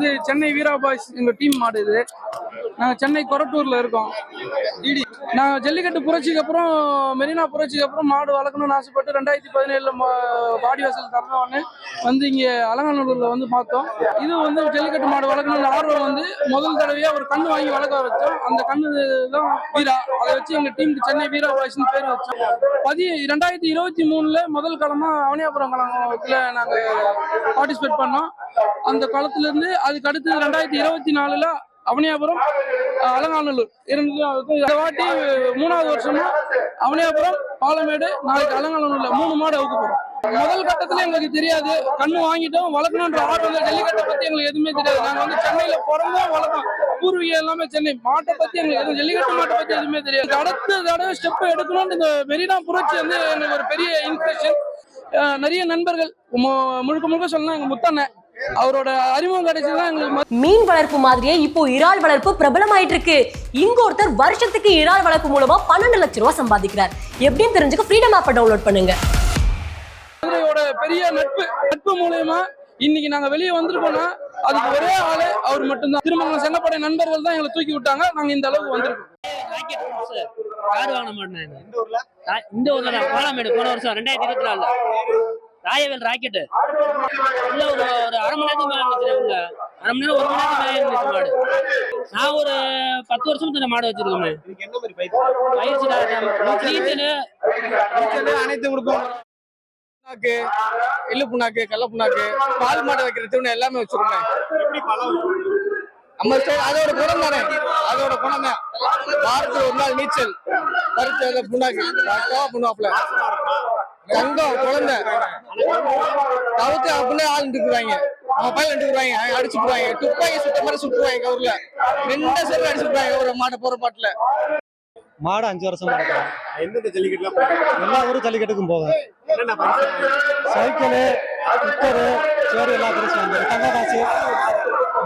இது சென்னை வீரா பாய்ஸ் எங்க டீம் மாடு இது நாங்க சென்னை கொரட்டூர்ல இருக்கோம். டிடி நான் ஜல்லிக்கட்டு புரட்சிக்கு அப்புறம் மெரினா புரட்சிக்கு அப்புறம் மாடு வளர்க்கணும்னு ஆசைப்பட்டு ரெண்டாயிரத்தி பதினேழுல பாடி வாசல் திறந்தவொடனே வந்து இங்க அலங்காநல்லூர்ல வந்து பார்த்தோம். இது வந்து ஜல்லிக்கட்டு மாடு வளர்க்கணும்னு ஆர்வம் வந்து முதல் தடவையா ஒரு கண்ணு வாங்கி வளர்க்க வச்சோம். அந்த கண்ணு தான் வீரா. அதை வச்சு எங்க டீமுக்கு சென்னை வீரா வாய்ஸ்னு பேர் வச்சோம். பதி ரெண்டாயிரத்தி இருபத்தி மூணுல முதல் காலமா அவனியாபுரம் கழகத்துல நாங்க பார்ட்டிசிபேட் பண்ணோம். அந்த காலத்துல இருந்து அதுக்கு அடுத்து ரெண்டாயிரத்தி இருபத்தி நாலுல அவனியாபுரம் அலங்காநல்லூர். இருந்து இந்த வாட்டி மூணாவது வருஷமா அவனியாபுரம் பாலமேடு நாளைக்கு அலங்காநல்லூர்ல மூணு மாடு அவுக்கு போறோம். முதல் கட்டத்துல எங்களுக்கு தெரியாது. கண்ணு வாங்கிட்டோம். வளர்க்கணுன்ற ஆர்வம் ஜல்லிக்கட்டை பத்தி எங்களுக்கு எதுவுமே தெரியாது. நாங்க வந்து சென்னையில பிறந்தோம் வளர்த்தோம். பூர்வீகம் எல்லாமே சென்னை. மாட்டை பத்தி எங்களுக்கு எதுவும் ஜல்லிக்கட்டு மாட்டை பத்தி எதுவுமே தெரியாது. அடுத்த தடவை ஸ்டெப் எடுக்கணும்னு இந்த மெரினா புரட்சி வந்து எங்களுக்கு ஒரு பெரிய இன்ஸ்பிரேஷன் நிறைய நண்பர்கள் மு- முழுக்க முழுக்க சொல்லணும் எங்க முத்தண்ணன். அவரோட அறிமுகம் கிடைச்சதுதான் எங்களுக்கு மீன் வளர்ப்பு மாதிரியே இப்போ இறால் வளர்ப்பு பிரபலமாயிட்டு இருக்கு இங்க ஒருத்தர் வருஷத்துக்கு இறால் வளர்ப்பு மூலமா பன்னெண்டு லட்சம் ரூபாய் சம்பாதிக்கிறார். எப்படின்னு தெரிஞ்சுக்க ஃப்ரீடம் ஆப்பை டவுன்லோட் பண்ணுங்க. மதுரையோட பெரிய நட்பு நட்பு மூலயமா இன்னைக்கு நாங்க வெளியே வந்திருக்கோம்னா அதுக்கு ஒரே ஆளு அவர் மட்டும்தான். திருமங்கலம் செங்கப்படை நண்பர்கள் தான் எங்களை தூக்கி விட்டாங்க. நாங்க இந்த அளவுக்கு வந்திருக்கோம். கார் மாட்டேன். இந்த ஊர்ல? தான். கோலாமேடு போன வருஷம் ரெண்டாயிரத்தி இருபத்தி நாலுல. ராயவேல் ராக்கெட்டு. உள்ள ஒரு ஒரு அரை மணி நேரத்துக்கு மேல இருந்துச்சு உள்ள அரை மணி நேரம் ஒரு மணி நேரத்துக்கு மேல இருந்துச்சு மாடு. நான் ஒரு பத்து வருஷம் இந்த மாடு வச்சிருக்கோமே இதுக்கு என்ன மாதிரி பயிற்சி? நீச்சலு. அனைத்து கொடுப்போம் புண்ணாக்கு எள்ளு புண்ணாக்கு கடல புண்ணாக்கு பால் மாட்டை வைக்கிற தீவனம் எல்லாமே பழம் நம்ம அதோட குணம் தானே? அதோட குணம் தான். வாரத்துல ஒரு நாள் நீச்சல். பருத்து அந்த புண்ணாக்கு. பக்காவா பண்ணுவாப்ல தங்கம் குழந்தை. தவிர்த்து அப்படியே ஆள் நின்றுக்குறாங்க நம்ம பையன் நின்றுக்குறாங்க அடிச்சுக்குறாங்க துப்பாக்கி சுத்த மாதிரி சுட்டுருவாங்க கவுர்ல. ரெண்டு சேர்ந்து அடிச்சுக்குறாங்க ஒரு மாட்டை போற மாட்டுல. மாடு அஞ்சு வருஷம் எந்தெந்த ஜல்லிக்கட்டுலாம்? எல்லா ஊரும் ஜல்லிக்கட்டுக்கும் போவேன். சைக்கிளு குக்கரு சோறு எல்லா பரிசும் வந்து தங்க காசு.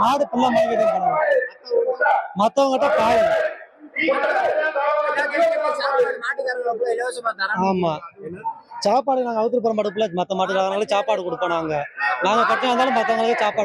மாடு ஃபுல்லா மார்க்கெட்டிங் பண்ணுவோம் மற்றவங்ககிட்ட பாய். ஆமா. சாப்பாடு நாங்க அவுத்துட்டு போகிற மாட்டுக்குள்ள மற்ற மாட்டுக்காரங்களுக்கு சாப்பாடு கொடுப்போம் நாங்க. நாங்கள் கட்டினா இருந்தாலும் மற்றவங்களுக்கு சாப்பாடு